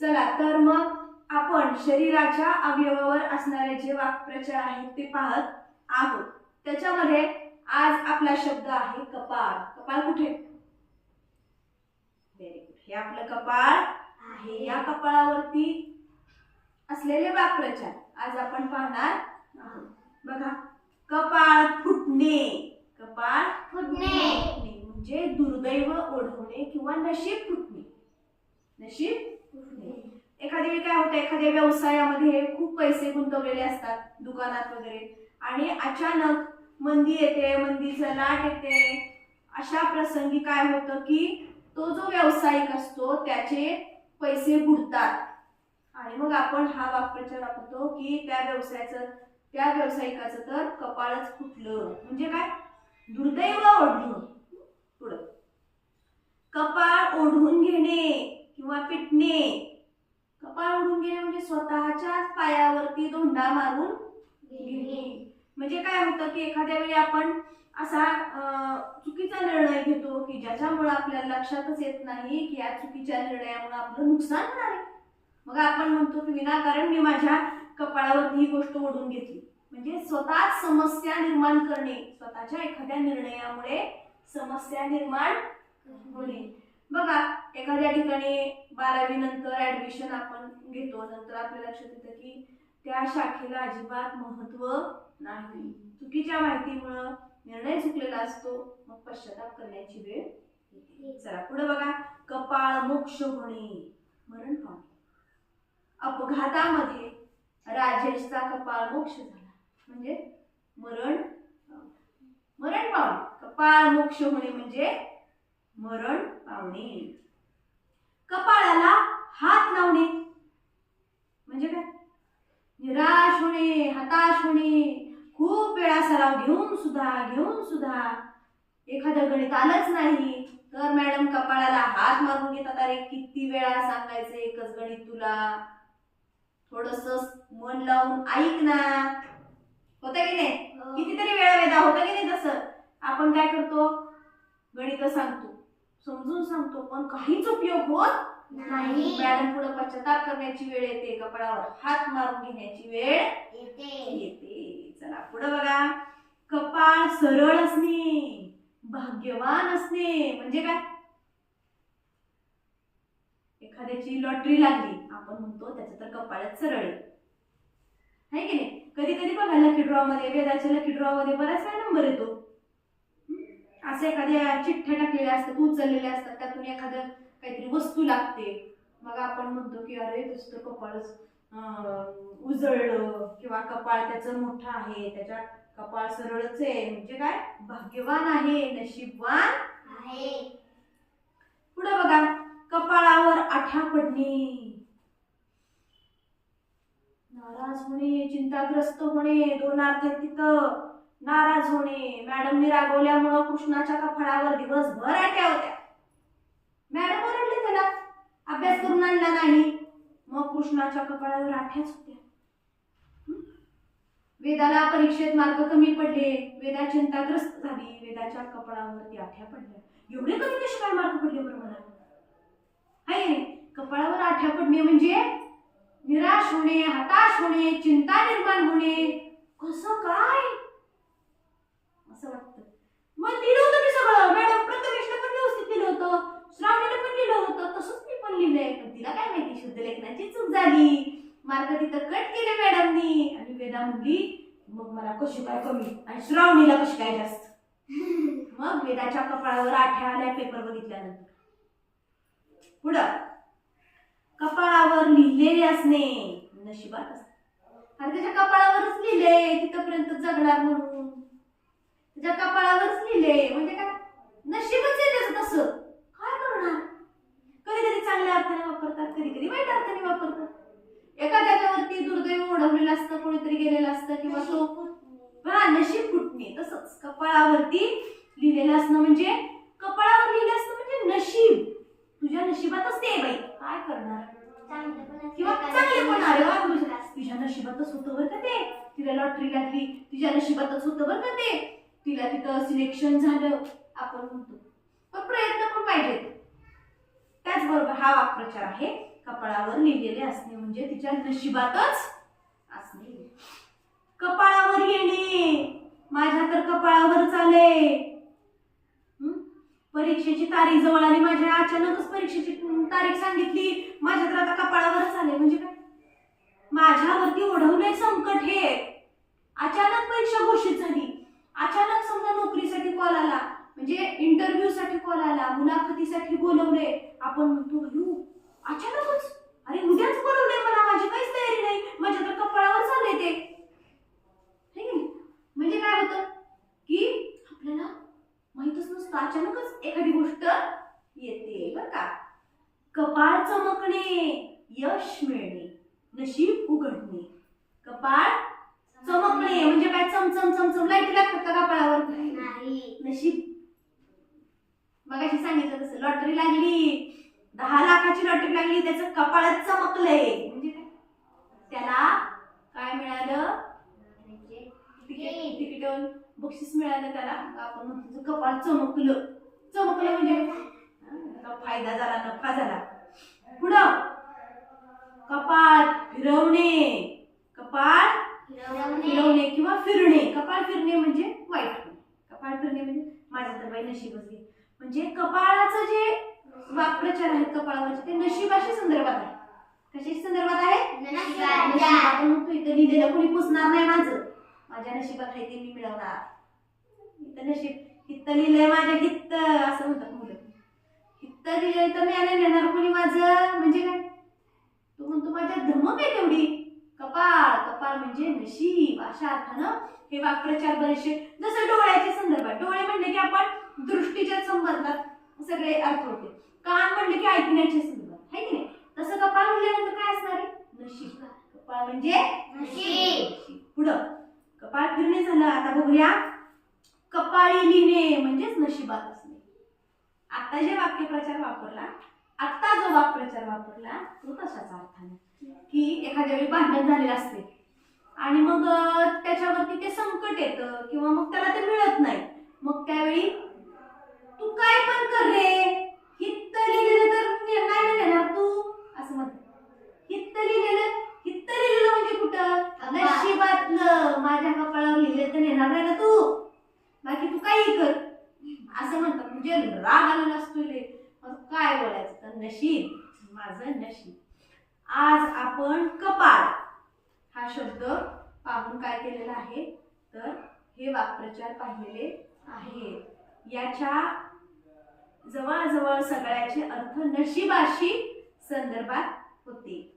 चला तर मग आपण शरीराच्या अवयवावर असणारे जे वाक्प्रचार आहेत ते पाहत आहोत. त्याच्यामध्ये आज आपला शब्द आहे कपाळ. कपाळ कुठे? व्हेरी गुड हे आपलं कपाळ आहे. या कपाळावरती असलेले वाक्प्रचार. आज आपण पाहणार आहोत. बघा कपाळ फुटणे. कपाळ फुटणे म्हणजे दुर्दैव ओढवणे किंवा नशीब फुटणे. नशीब फुटणे. एखाद्या वेळी काय होतं एखाद्या व्यवसायामध्ये खूप पैसे गुंतवलेले असतात दुकानात वगैरे. आणि अचानक मंदी येते मंदीचं लाट येते. अशा प्रसंगी काय होतं की तो जो व्यावसायिक असतो त्याचे पैसे बुडतात. आणि मग आपण हा वाक्प्रचार वापरतो की त्या व्यवसायाचं त्या व्यावसायिकाचं तर कपाळच फुटलं. म्हणजे काय? दुर्दैव ओढलं पुढं. कपाळ ओढून घेणे किंवा पिटणे. कपाळ ओढून घेणे म्हणजे स्वतःच्या पायावरती धोंडा मारून घेणे म्हणजे काय होतं की एखाद्या वेळी आपण असा चुकीचा निर्णय घेतो की ज्याच्यामुळे आपल्याला लक्षातच येत नाही की या चुकीच्या निर्णयामुळे आपलं नुकसान होणार आहे. मग आपण म्हणतो की विनाकारण मी माझ्या कपाळावरती ही गोष्ट ओढून घेतली. म्हणजे स्वतःच समस्या निर्माण करणे स्वतःच्या एखाद्या निर्णयामुळे समस्या निर्माण होणे. बघा एखाद्या ठिकाणी बारावी नंतर ऍडमिशन आपण घेतो. नंतर आपल्या लक्षात येतं की त्या शाखेला अजिबात महत्त्व नाही. चुकीच्या माहितीमुळं निर्णय चुकलेला असतो. मग पश्चाताप करण्याची वेळ येते. चला पुढे बघा. कपाळ मोक्ष होणे. मरण पावणे. अपघातामध्ये राजेशचा कपाळ मोक्ष झाला. म्हणजे मरण मरण पावणे. कपाळ मोक्ष होणे म्हणजे मरण पावणे. कपाळाला हात लावणे. म्हणजे काय? निराश होणे हताश होणे. खूप वेळा सराव घेऊन सुद्धा घेऊन सुद्धा एखादं गणित आलंच नाही. तर मॅडम कपाळाला हात मारून घेतात. अरे किती वेळा सांगायचं एकच गणित तुला? थोडस मन लावून ऐक ना. होतं की नाही? कितीतरी वेळा वेदा होतं की नाही तसं? आपण काय करतो? गणित सांगतो. समजून सांगतो पण काहीच उपयोग होत नाही. मॅडम पुढे पश्चाताप करण्याची वेळ येते कपाळावर हात मारून घेण्याची वेळ येते. येते. चला पुढे बघा. कपाळ सरळ असणे भाग्यवान असणे म्हणजे काय? एखाद्याची लॉटरी लागली आपण म्हणतो त्याचं तर कपाळच सरळ आहे. की नाही? कधी कधी बघा लकी ड्रॉ मध्ये वेदाच्या लकी ड्रॉ मध्ये बराच वेळा नंबर येतो? असं एखाद्या चिठ्ठ्या टाकलेल्या असतात उचललेल्या असतात त्यातून एखादं काहीतरी वस्तू लागते. मग आपण म्हणतो की अरे दुसरं कपाळच उजळलं किंवा कपाळ त्याचं मोठं आहे त्याच्या कपाळ सरळच आहे. म्हणजे काय? भाग्यवान आहे नशीबवान आहे. पुढे बघा कपाळावर आठा पडणे. नाराज होणे चिंताग्रस्त होणे दोन अर्थ तिथं. नाराज होणे मॅडमनी रागवल्यामुळं कृष्णाच्या कपाळावर दिवसभर आट्या होत्या. मॅडम ओरडले त्याला अभ्यास करून आणला नाही. मग कृष्णाच्या कपाळावर आठ्याच होत्या. वेदाला परीक्षेत मार्क कमी पडले वेदा चिंताग्रस्त झाली वेदाच्या कपाळावरती आठ्या पडल्या. एवढे कमी कसे काय मार्क पडले बरं मला आहे कपाळावर आठ्या पडणे म्हणजे निराश होणे हताश होणे चिंता निर्माण होणे. कसं काय? असं वाटतं. मग लिहिलं होतं मी सगळं. मॅडम प्रथमेशला पण व्यवस्थित लिहिलं होतं. श्रावणीला पण लिहिलं होतं. तसंच मी पण लिहिलंय. पण तिला काय माहिती? शुद्ध लेखनाची चूक झाली. मार्क तिथं कट केले मॅडमनी. आणि वेदा म्हणली मग मला कशी काय कमी? आणि श्रावणीला कशी काय जास्त? मग वेदाच्या कपाळावर आठ्या आल्या पेपर बघितल्यानंतर. पुढं. कपाळावर लिहिलेले असणे नशिबात असते. अरे त्याच्या कपाळावरच लिहिले. तिथपर्यंत जगणार म्हणून. त्याच्या कपाळावरच लिहिले म्हणजे काय? नशीबच आहे त्याचं तसं. काय करणार? कधी कधी चांगल्या अर्थाने वापरतात कधी कधी वाईट अर्थाने वापरतात. एखाद्याच्यावरती दुर्दैव ओढवलेलं असतं कोणीतरी गेलेलं असतं किंवा तो हा नशीब फुटणे तसंच. कपाळावरती लिहिलेलं असणं म्हणजे कपाळावर लिहिलं असणं म्हणजे नशीब. तुझ्या नशिबातच ते बाई. काय करणार? किंवा चांगले पण अरे वा तुझ्या तुझ्या नशिबातच होतं बरं का ते. तिला लॉटरी लागली तुझ्या नशिबातच होतं बरं का ते. तिला तिथं सिलेक्शन झालं आपण म्हणतो. पण प्रयत्न पण पाहिजेत. त्याचबरोबर हा वाक्प्रचार आहे. कपाळावर लिहिलेले असणे म्हणजे तिच्या नशिबातच असणे. कपाळावर येणे. माझ्या तर कपाळावर आले परीक्षेची तारीख जवळ आली माझ्या अचानकच परीक्षेची तारीख सांगितली. माझ्या तर आता कपाळावरच आले म्हणजे काय? माझ्यावरती ओढवले संकट हे अचानक परीक्षा घोषित झाली अचानक समजा नोकरीसाठी कॉल आला म्हणजे इंटरव्ह्यू साठी कॉल आला मुलाखतीसाठी बोलवले आपण म्हणतो अयो अचानकच अरे उद्याच बोलवले मला माझी काहीच तयारी नाही माझ्या तर कपाळावर चालले ते है की नाही? म्हणजे काय होतं की आपल्याला माहीतच नसतं अचानकच एखादी गोष्ट येते बर का? कपाळ चमकणे यश मिळणे नशीब उघडणे. कपाळ चमकणे म्हणजे काय? चमचम चमचम लाइट लागतात का कपाळावर? नाही. नशीब. मगाशी सांगितलं तसं. लॉटरी लागली. दहा लाखाची लॉटरी लागली त्याचं कपाळच चमकलंय म्हणजे काय त्याला काय मिळालं तिकीट तिकीटून बक्षीस मिळालं त्याला. आपण म्हणतो तुझं कपाळ चमकलं. चमकलं म्हणजे फायदा झाला नफा झाला. पुढं. कपाळ फिरवणे. कपाळ फिरवणे. किंवा फिरणे. कपाळ फिरणे म्हणजे वाईट. कपाळ फिरणे म्हणजे माझं तर बाई नशीबच घे. म्हणजे कपाळाचं जे वाक्प्रचार आहेत कपाळावरचे ते नशिबाशी संदर्भात आहे. कशाशी संदर्भात आहे. नशीब आपण म्हणतो इथं लिहिलेलं कोणी पुसणार नाही माझं. माझ्या नशिबात आहे ते मी मिळवणार. नशीब हित्त लिहिलंय माझ्या हित्त असं म्हणतात मुलं. हित्त लिहिलंय तर मी आले नेणार कोणी माझं म्हणजे काय? तो म्हणतो माझ्या धमक आहे तेवढी. कपाळ कपाळ म्हणजे नशीब. अशा अर्थानं हे वाक्प्रचार बरेचसे जसं डोळ्याच्या संदर्भात. डोळे म्हणले की आपण दृष्टीच्या संबंधात सगळे अर्थ होते. कान म्हणले की ऐकण्याच्या संदर्भात. आहे की नाही? तसं कपाळ म्हणल्यानंतर काय असणार आहे? नशीब. कपाळ म्हणजे नशीब. पुढं. कपाळ फिरणे झालं. आता बघूया. कपाळी लिहिणे म्हणजेच नशिबात असणे. आता जे वाक्यप्रचार वापरला आत्ता जो वाक्प्रचार वापरला तो तशाचा अर्थाने. की एखाद्या वेळी भांडण झालेलं असते. आणि मग त्याच्यावरती ते संकट येतं. किंवा मग त्याला ते मिळत नाही. मग त्यावेळी तू काय पण कर रे. हित्त लिहिलेलं तर नाही ना तू. असं म्हणत हित्त लिहिलेलं हित्त लिहिलेलं म्हणजे कुठं. नशिबातलं माझ्या कपाळावर लिहिलेलं तर नेणार नाही ना तू? बाकी तू काही कर. असं म्हणतात म्हणजे राग आलेला असतो रे मग काय बोलायचं? तर नशीब. माझं नशीब. आज आपण कपाळ. हा शब्द पाहून काय केलेला आहे? तर हे वाक्प्रचार पाहिलेले आहेत याच्या जवळजवळ सगळ्याचे अर्थ नशिबाशी संदर्भात होते.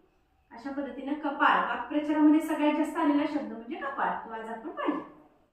अशा पद्धतीने कपाळ. वाक्प्रचारामध्ये सगळ्यात जास्त आलेला शब्द म्हणजे कपाळ. तो आज आपण पाहिला.